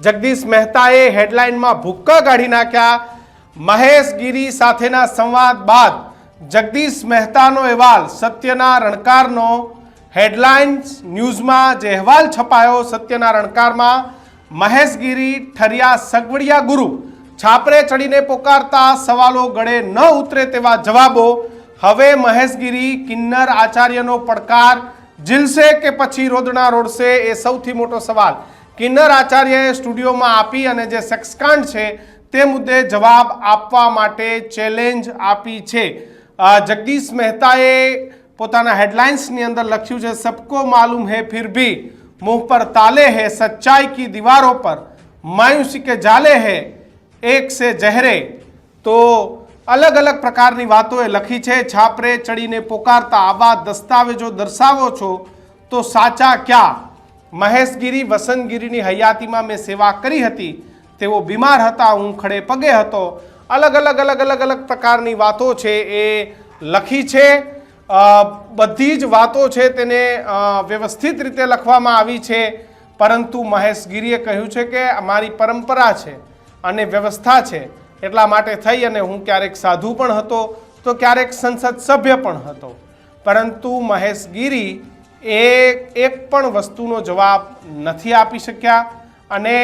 જગદીશ મહેતાએ હેડલાઇનમાં ભૂક્કા કાઢી નાખ્યા. મહેશ ગીરી સાથેના સંવાદ બાદ જગદીશ મહેતાનો અહેવાલ સત્યના રણકારનો. હેડલાઇન્સ ન્યૂઝમાં જે અહેવાલ છપાયો સત્યના રણકારમાં, મહેશ ગીરી, ઠરિયા સગવડિયા ગુરુ છાપરે ચડીને પોકારતા સવાલો ગળે ન ઉતરે તેવા જવાબો. હવે મહેશગીરી કિન્નર આચાર્યનો પડકાર. ઝીલશે કે પછી રોદણા રોડશે એ સૌથી મોટો સવાલ. કિન્નર આચાર્યએ સ્ટુડિયોમાં આપી અને જે સેક્સકાંડ છે તે મુદ્દે જવાબ આપવા માટે ચેલેન્જ આપી છે. જગદીશ મહેતાએ પોતાના હેડલાઇન્સની અંદર લખ્યું છે, સબકો માલુમ હૈ ફિર ભી मुंह પર તાલે હૈ, સચ્ચાઈ કી દીવારો પર, માયુસી કે જાલે હૈ, એક સે જહેરે. તો અલગ અલગ પ્રકારની વાતોએ લખી છે, છાપરે ચડીને પોકારતા આવા દસ્તાવેજો દર્શાવો છો, તો સાચા ક્યાં? મહેશગીરી વસંતગીરીની હયાતીમાં મેં સેવા કરી હતી. તેઓ બીમાર હતા હું ખડે પગે હતો. અલગ અલગ અલગ અલગ અલગ પ્રકારની વાતો છે એ લખી છે. બધી જ વાતો છે તેને વ્યવસ્થિત રીતે લખવામાં આવી છે. પરંતુ મહેશગીરીએ કહ્યું છે કે અમારી પરંપરા છે અને વ્યવસ્થા છે. એટલા માટે થઈ અને હું ક્યારેક સાધુ પણ હતો, તો ક્યારેક સંસદ સભ્ય પણ હતો. પરંતુ મહેશગીરી એ એક પણ વસ્તુનો જવાબ નથી આપી શક્યા. અને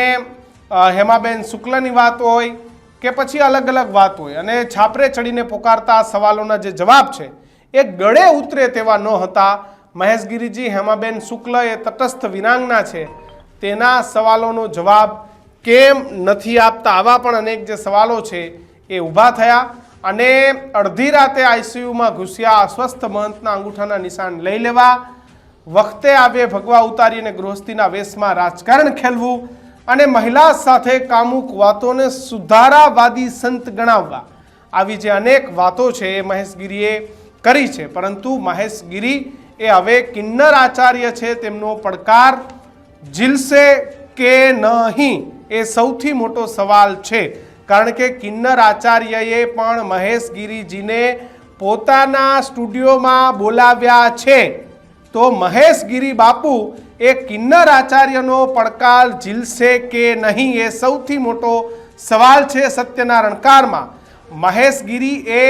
હેમાબેન શુક્લની વાત હોય કે પછી અલગ અલગ વાત હોય, અને છાપરે ચડીને પોકારતા સવાલોના જે જવાબ છે, એ ગળે ઉતરે તેવા ન હતા. મહેશગીરીજી, હેમાબેન શુક્લ એ તટસ્થ વિરાંગના છે. તેના સવાલોનો જવાબ કેમ નથી આપતા? આવા પણ અનેક જે સવાલો છે, એ ઊભા થયા. અને અડધી રાતે આઈસીયુમાં ઘૂસ્યા, અસ્વસ્થ મહંતના અંગૂઠાના નિશાન લઈ લેવા. વખતે આવે ભગવા ઉતારીને ગૃહસ્થીના વેશમાં રાજકારણ ખેલવું અને મહિલા સાથે કામુક વાતોને સુધારાવાદી સંત ગણાવવા. આવી જે અનેક વાતો છે એ મહેશગીરીએ કરી છે. પરંતુ મહેશગીરી એ હવે કિન્નર આચાર્ય છે, તેમનો પડકાર ઝીલશે કે નહીં એ સૌથી મોટો સવાલ છે. કારણ કે કિન્નર આચાર્યએ પણ મહેશગીરીજીને પોતાના સ્ટુડિયોમાં બોલાવ્યા છે. તો મહેશગીરી બાપુ, એ કિન્નર આચાર્યનો પડકાર ઝીલશે કે નહીં એ સૌથી મોટો સવાલ છે સત્યના રણકારમાં મહેશગીરી એ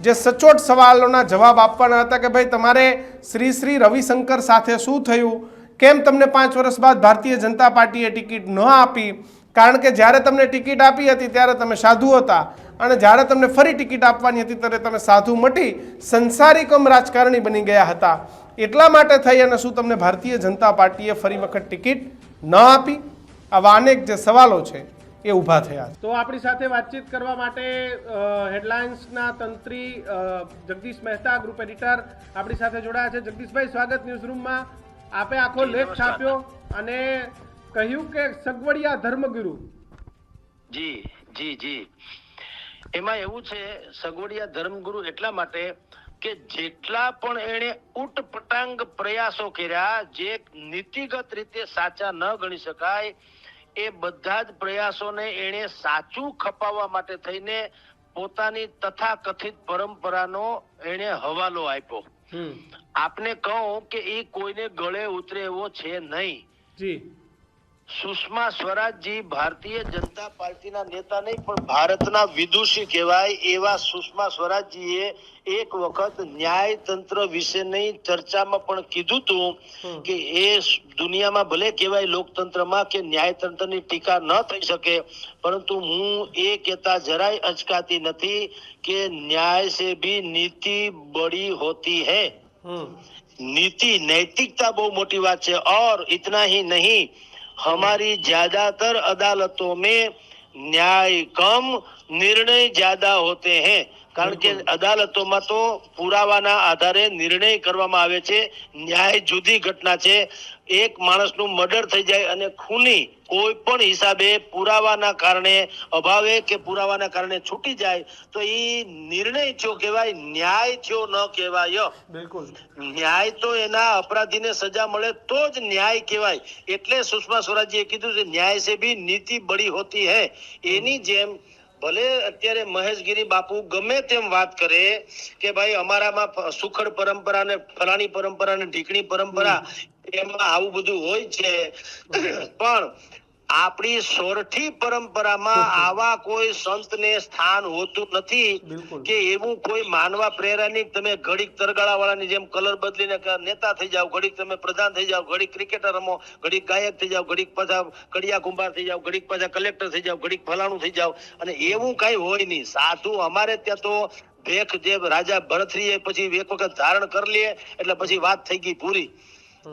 જે સચોટ સવાલોના જવાબ આપવાના હતા કે ભાઈ તમારે શ્રી શ્રી રવિશંકર સાથે શું થયું? કેમ તમને પાંચ વર્ષ બાદ ભારતીય જનતા પાર્ટીએ ટિકિટ ન આપી? કારણ કે જ્યારે તમને ટિકિટ આપી હતી ત્યારે તમે સાધુ હતા. અને જ્યારે તમને ફરી ટિકિટ આપવાની હતી ત્યારે તમે સાધુ મટી સંસારી કમ રાજકારણી બની ગયા હતા. એટલા માટે થઈ અને શું તમને ભારતીય જનતા પાર્ટીએ ફરી વખત ટિકિટ ન આપી? આવા અનેક જે સવાલો છે એ ઊભા થયા તો આપણી સાથે વાતચીત કરવા માટે હેડલાઇન્સના તંત્રી જગદીશ મહેતા ગ્રુપ એડિટર આપણી સાથે જોડાયા છે. જગદીશભાઈ સ્વાગત ન્યૂઝ રૂમમાં આપે આખો લેખ છાપ્યો અને કહ્યું કે સગવડિયા ધર્મગુરુ. જી જી જી. એમાં એવું છે સગવડિયા ધર્મગુરુ એટલા માટે કે જેટલા પણ એણે ઉટપટાંગ પ્રયાસો કર્યા જે નીતિગત રીતે સાચા ન ગણી શકાય એ બધા જ પ્રયાસોને એણે સાચું ખપાવવા માટે થઈને પોતાની તથા કથિત પરંપરાનો એણે હવાલો આપ્યો. આપને કહું કે એ કોઈને ગળે ઉતરે એવો છે નહીં. સુષ્મા સ્વરાજજી ભારતીય જનતા પાર્ટીના નેતા નહીં પણ ભારતના વિદુષી કહેવાય એવા સુષ્મા સ્વરાજજીએ એક વખત ન્યાયતંત્ર વિશેની ચર્ચામાં પણ કીધું હતું કે એ દુનિયામાં ભલે કહેવાય લોકતંત્રમાં કે ન્યાયતંત્રની ટીકા ન થઈ શકે પરંતુ હું એ કહેતા જરાય અચકાતી નથી કે ન્યાય સે ભી નીતિ બડી હોતી હૈ. નીતિ નૈતિકતા બહુ મોટી વાત છે ઓર ઇતના હી નહીં. हमारी ज्यादातर अदालतों में न्याय कम निर्णय ज्यादा होते हैं કારણ કે અદાલતોમાં તો પુરાવાના આધારે નિર્ણય કરવામાં આવે છે ન્યાય જુદી ઘટના છે એક માણસનું મર્ડર થઈ જાય અને ખૂની કોઈ પણ હિસાબે પુરાવાના કારણે અભાવે કે પુરાવાના કારણે છૂટી જાય તો એ નિર્ણય થયો કહેવાય ન્યાય થયો ન કહેવાય. બિલકુલ. ન્યાય તો એના અપરાધીને સજા મળે તો જ ન્યાય કહેવાય. એટલે સુષ્મા સ્વરાજજીએ કીધું છે ન્યાય સે ભી નીતિ બડી હોતી હે. એની જેમ ભલે અત્યારે મહેશગીરી બાપુ ગમે તેમ વાત કરે કે ભાઈ અમારામાં સુખડ પરંપરા ને ફલાણી પરંપરા ને ઢીકણી પરંપરા એમાં આવું બધું હોય છે. પણ આપણી સોરઠી પરંપરામાં આવા કોઈ સંતને સ્થાન હોતું નથી કે એવું કોઈ માનવા પ્રેરણાની તમે ઘડીક તરગાળા વાળાની જેમ કલર બદલીને નેતા થઈ જાઓ ઘડીક તમે પ્રધાન થઈ જાઓ ઘડીક ક્રિકેટર રમો ઘડીક ગાયક થઈ જાઓ ઘડીક પાછા કડિયા કુંભાર થઈ જાઓ ઘડીક પાછા કલેક્ટર થઈ જાઓ ઘડીક ફલાણું થઈ જાઓ. અને એવું કઈ હોય નહીં. સાધુ અમારે ત્યાં તો ભેખ જે રાજા ભરથરીએ પછી એક વખત ધારણ કરી લે એટલે પછી વાત થઈ ગઈ પૂરી.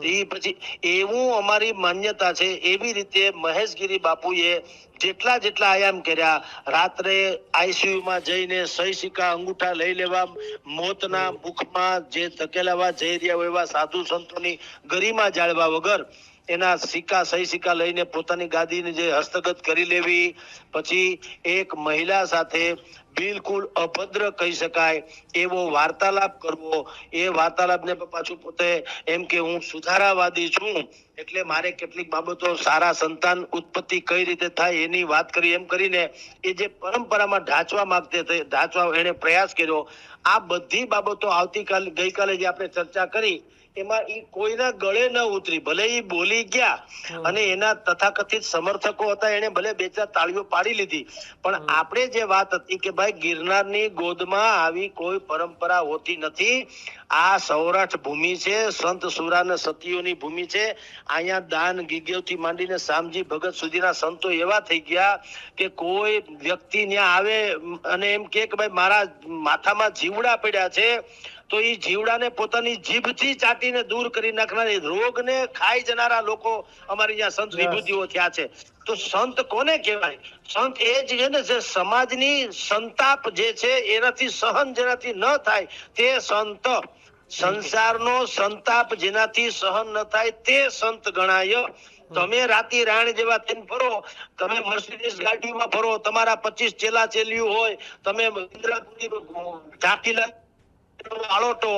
એ પછી એવું અમારી માન્યતા છે એવી રીતે મહેશગીરી બાપુએ જેટલા જેટલા આયામ કર્યા રાત્રે આઈસીયુ માં જઈને સહી સિક્કા અંગૂઠા લઈ લેવા મોતના મુખમાં જે ધકેલાવા જઈ રહ્યા હોય એવા સાધુ સંતોની ગરિમા જાળવા વગર એના સિક્કા, સહી સિક્કા લઈને પોતાની ગાદીને જે હસ્તગત કરી લેવી. પછી એક મહિલા સાથે બિલકુલ અભદ્ર કહી શકાય એવો વાર્તાલાપ કરવો. એ વાર્તાલાપને પાછું પોતે એમ કે હું સુધારાવાદી છું, એટલે મારે કેટલીક બાબતો સારા સંતાન ઉત્પત્તિ કઈ રીતે થાય એની વાત કરી એમ કરીને એ જે પરંપરામાં ઢાંચવા માંગતે ઢાંચવા એને પ્રયાસ કર્યો. આ બધી બાબતો આવતીકાલ ગઈકાલે જે આપણે ચર્ચા કરી એમાં એ કોઈના ગળે ન ઉતરી ભલે એ બોલી ગયા અને એના તથાકથિત સમર્થકો હતા એને ભલે બે ચાર તાળીઓ પાડી લીધી. પણ આપણે જે વાત હતી કે ભાઈ ગિરનારની ગોદમાં આવી કોઈ પરંપરા હોતી નથી. આ સૌરાષ્ટ્ર ભૂમિ છે સંત સુરાન સતીઓની ભૂમિ છે. અહીંયા દાન ગીગ્યોથી માંડીને શામજી ભગત સુધીના સંતો એવા થઈ ગયા કે કોઈ વ્યક્તિ ત્યાં આવે અને એમ કે ભાઈ મારા માથામાં જીવડા પડ્યા છે. તો એ જીવડાને પોતાની જીભથી ચાટીને દૂર કરી નાખનાર એ રોગને ખાઈ જનારા લોકો અમારી અહીંયા સંત વિભૂતિઓ થયા છે. તો સંત કોને કહેવાય? સંત એ જ છે ને જે સમાજની સંતાપ જે છે એનાથી સહન જેનાથી ન થાય તે સંત. સંસારનો સંતાપ જેનાથી સહન ન થાય તે સંત ગણાય. તમે રાતી રાણ જેવા થઈને ફરો તમે મર્સિડીઝ ગાડીમાં ફરો તમારા પચીસ ચેલા ચેલિયું હોય તમે ઇન્દ્રાપુરી ઢાંકીલા આળોટો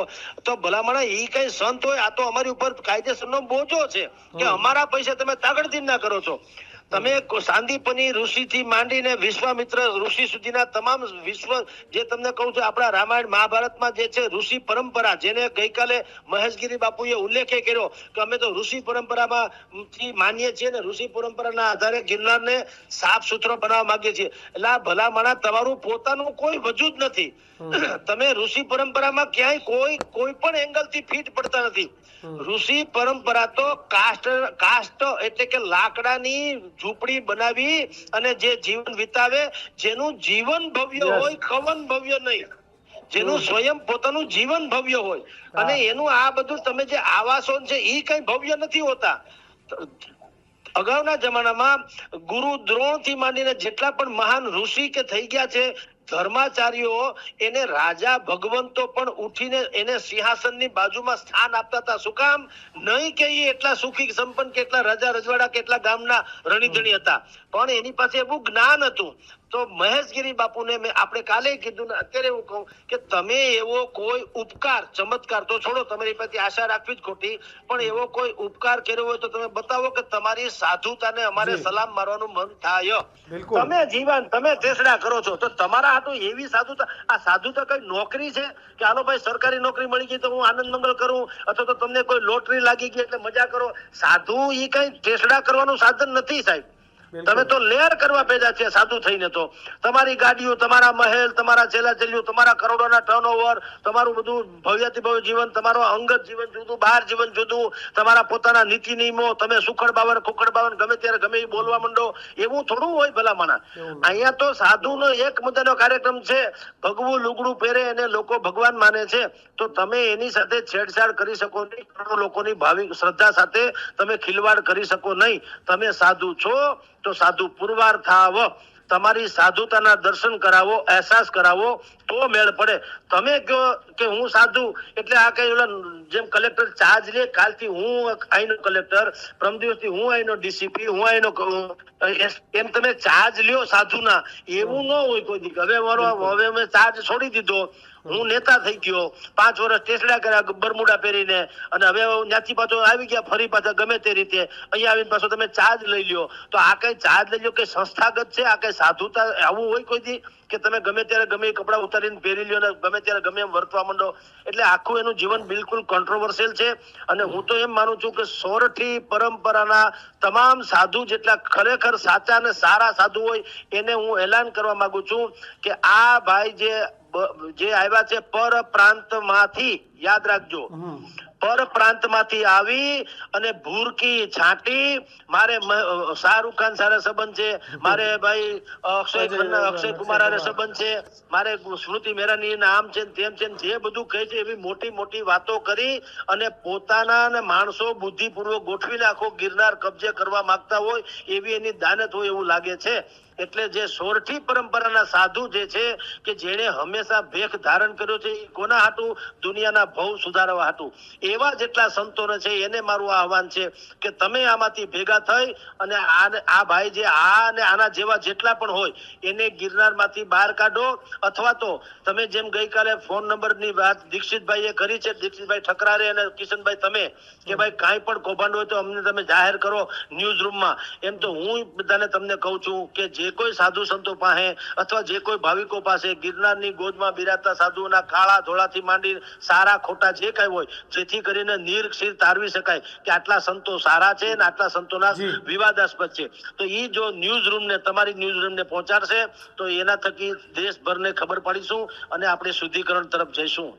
તો ભલામણ એ કઈ સંત હોય આ તો અમારી ઉપર કાયદેસરનો બોજો છે કે અમારા પૈસા તમે તાગડથી ના કરો છો. તમે સાંદીપની ઋષિથી માંડીને વિશ્વામિત્ર ઋષિ સુધીના તમામ વિશ્વ જે તમને કહું છું આપણા રામાયણ મહાભારતમાં જે છે ઋષિ પરંપરા જેને ગઈકાલે મહેશગીરી બાપુએ ઉલ્લેખ કર્યો કે અમે તો ઋષિ પરંપરામાં થી માનીએ છીએ ને ઋષિ પરંપરાના આધારે ગિરનારને સાફ સુથરો બનાવવા માંગીએ છીએ. એટલે આ ભલામણા તમારું પોતાનું કોઈ વજૂદ નથી. તમે ઋષિ પરંપરામાં ક્યાંય કોઈ કોઈ પણ એંગલથી ફિટ પડતા નથી. ઋષિ પરંપરા તો કાષ્ટ કાષ્ટ એટલે કે લાકડાની ઝૂંપડી બનાવી અને જે જીવન વિતાવે જેનું જીવન ભવ્ય હોય ખવન ભવ્ય નહીં. જેનું સ્વયં પોતાનું જીવન ભવ્ય હોય. અને એનું આ બધું તમે જે આવાસો છે એ કઈ ભવ્ય નથી હોતા. અગાઉના જમાનામાં ગુરુ દ્રોણથી માંડીને જેટલા પણ મહાન ઋષિ કે થઈ ગયા છે ધર્માચાર્યો એને રાજા ભગવંતો પણ ઉઠીને એને સિંહાસનની બાજુમાં સ્થાન આપતા હતા. શું કામ? નહીં કે એટલા સુખી સંપન્ન કેટલા રાજા રજવાડા કેટલા ગામના રણીધણી હતા. પણ એની પાસે એવું જ્ઞાન હતું. તો મહેશગીરી બાપુને મેં આપણે કાલે કીધું ને અત્યારે હું કહું કે તમે એવો કોઈ ઉપકાર ચમત્કાર તો છોડો તમારી પાસે આશા રાખવી જ ખોટી પણ એવો કોઈ ઉપકાર કર્યો હોય તો તમે બતાવો કે તમારી સાધુતાને અમારે સલામ મારવાનું મન થાય. તમે જીવન તમે ટેસડા કરો છો. તો તમારા હાટુ એવી સાધુતા આ સાધુતા કઈ નોકરી છે? કે હાલો ભાઈ સરકારી નોકરી મળી ગઈ તો હું આનંદ મંગલ કરું? અથવા તો તમને કોઈ લોટરી લાગી ગઈ એટલે મજા કરો? સાધુ એ કઈ ટેસડા કરવાનું સાધન નથી સાહેબ. તમે તો લેર કરવા ભેગા છે સાધુ થઈને તો. તમારી ગાડીઓ તમારા મહેલ તમારા છેલ્લા છેલ્લું તમારા કરોડોના ટર્નઓવર તમારું બધું ભવ્યથી ભવ્ય જીવન તમારું અંગત જીવન જુદું બહાર જીવન જુદું તમારા પોતાના નીતિ નિયમો તમે સુખડ બાવન ખુખડ બાવન ગમે ત્યારે ગમે બોલવા માંડો એવું થોડું હોય ભલામણા એવું અહીંયા તો સાધુનો એક મુદ્દાનો કાર્યક્રમ છે ભગવું લુગડું પહેરે અને લોકો ભગવાન માને છે. તો તમે એની સાથે છેડછાડ કરી શકો નહીં કરોડો લોકોની ભાવિક શ્રદ્ધા સાથે તમે ખિલવાડ કરી શકો નહીં. તમે સાધુ છો તો સાધુ પુરવાર થાવ. તમારી સાધુતાના દર્શન કરાવો અહેસાસ કરાવો તો મેળ પડે. તમે કહો કે હું સાધુ એટલે આ કઈ ઓલા જેમ કલેક્ટર ચાર્જ લે કાલથી હું અહીંનો કલેક્ટર પ્રમ દિવસથી હું અહીંનો ડીસીપી હું અહીંનો એમ તમે ચાર્જ લ્યો સાધુના. એવું ન હોય કોઈ દીક હવે મારો હવે મેં ચાર્જ છોડી દીધો. હું નેતા થઈ ગયો. પાંચ વર્ષ ટેસડા કર્યા, બરમુડા પહેરીને. અને હવે ત્યાંથી પાછો આવી ગયા, ફરી પાછા ગમે તે રીતે. અહીંયા આવીને પાછો તમે ચાર્જ લઈ લ્યો. તો આ કઈ ચાર્જ લઈ લ્યો કે સંસ્થાગત છે? આ કઈ સાધુતા આવું હોય કોઈ દી? કે તમે ગમે ત્યારે ગમે કપડાં ઉતારીને પહેરી લ્યો ને ગમે ત્યારે ગમે એમ વર્તવા માંડો? એટલે આખું એનું જીવન બિલકુલ કોન્ટ્રોવર્સિયલ છે. અને હું તો એમ માનું છું કે સોરઠી પરંપરાના તમામ સાધુ જેટલા ખરેખર સાચા અને સારા સાધુ હોય, એને હું એલાન કરવા માંગુ છું કે આ ભાઈ જે જે આવ્યા છે પર પ્રાંતમાંથી યાદ રાખજો. પર પ્રાંતમાંથી આવી અને ભૂરકી છાંટી મારે શાહરૂખ ખાન સાથે સંબંધ છે મારે ભાઈ અક્ષય અક્ષય કુમાર સાથે સંબંધ છે મારે સ્મૃતિ મેરાની નામ છે તેમ છે જે બધું કહે છે એવી મોટી મોટી વાતો કરી અને પોતાના ને માણસો બુદ્ધિપૂર્વક ગોઠવી નાખો ગિરનાર કબજે કરવા માંગતા હોય એવી એની દાનત હોય એવું લાગે છે. એટલે જે સોરઠી પરંપરાના સાધુ જે છે, કે જેણે હંમેશા ભેખ ધારણ કર્યો છે, એ કોના હાટું? દુનિયાના ભવ સુધારવા હાટું. એવા જેટલા સંતોને છે, એને મારું આહવાન છે કે તમે આમાંથી ભેગા થઈ અને આ ભાઈ જે આ અને આના જેવા જેટલા પણ હોય, એને ગિરનારમાંથી બહાર કાઢો. અથવા તો તમે જેમ ગઈકાલે ફોન નંબરની વાત દીક્ષિતભાઈએ કરી છે, દીક્ષિતભાઈ ઠકરારે અને કિશનભાઈ તમે, કે ભાઈ કાંઈ પણ કૌભાંડ હોય તો અમને તમે જાહેર કરો ન્યૂઝ રૂમમાં એમ તો હું બધાને તમને કહું છું કે જે કોઈ સાધુ સંતો પાસે અથવા જે કોઈ ભાવિકો પાસે ગિરનારની ગોદમાં બિરાજતા સાધુઓના કાળા ધોળાથી માંડી સારા ખોટા જે કાંઈ હોય જેથી કરીને નિરક્ષીર તારવી શકાય કે આટલા સંતો સારા છે અને આટલા સંતોના વિવાદાસ્પદ છે. તો એ જો ન્યૂઝ રૂમને તમારી ન્યૂઝ રૂમને પહોંચાડશે તો એના થકી દેશભરને ખબર પાડીશું અને આપણે શુદ્ધિકરણ તરફ જઈશું.